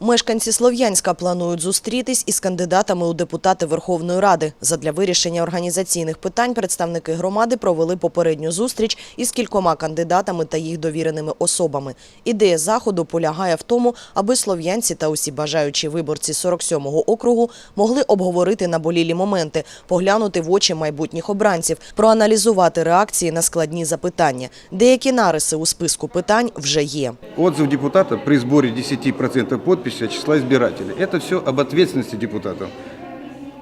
Мешканці Слов'янська планують зустрітись із кандидатами у депутати Верховної Ради. Задля вирішення організаційних питань представники громади провели попередню зустріч із кількома кандидатами та їх довіреними особами. Ідея заходу полягає в тому, аби слов'янці та усі бажаючі виборці 47-го округу могли обговорити наболілі моменти, поглянути в очі майбутніх обранців, проаналізувати реакції на складні запитання. Деякі нариси у списку питань вже є. Отзыв депутата при сборе 10% подписей от числа избирателей. Это все об ответственности депутатов.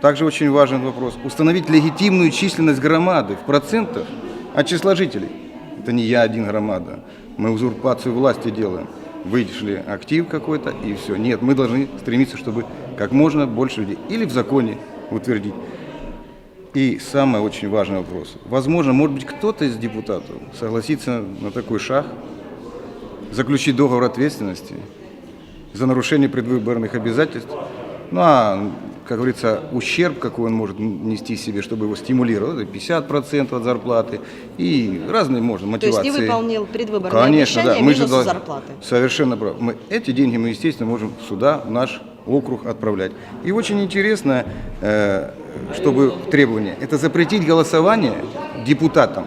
Также очень важен вопрос. Установить легитимную численность громады в процентах от числа жителей. Это не я один громада. Мы узурпацию власти делаем. Вышли актив какой-то и все. Нет, мы должны стремиться, чтобы как можно больше людей. Или в законе утвердить. И самый очень важный вопрос. Возможно, может быть, кто-то из депутатов согласится на такой шаг, заключить договор ответственности за нарушение предвыборных обязательств. Ну а, как говорится, ущерб, какой он может нести себе, чтобы его стимулировать, это 50% от зарплаты и разные можно То есть мотивации. не выполнил предвыборные Конечно, обещания да. Мы же должны- зарплаты. Совершенно прав. Мы, эти деньги мы, естественно, можем сюда, в наш округ отправлять. И очень интересно, э, чтобы требование, это запретить голосование депутатам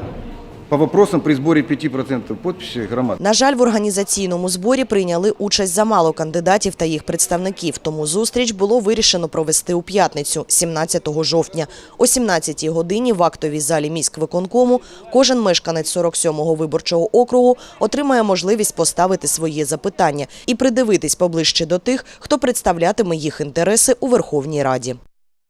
по вопросам при сборе 5% подписей громад. На жаль, в організаційному зборі прийняли участь замало кандидатів та їх представників. Тому зустріч було вирішено провести у п'ятницю, 17 жовтня. О 17 годині в актовій залі міськвиконкому кожен мешканець 47-го виборчого округу отримає можливість поставити свої запитання і придивитись поближче до тих, хто представлятиме їх інтереси у Верховній Раді.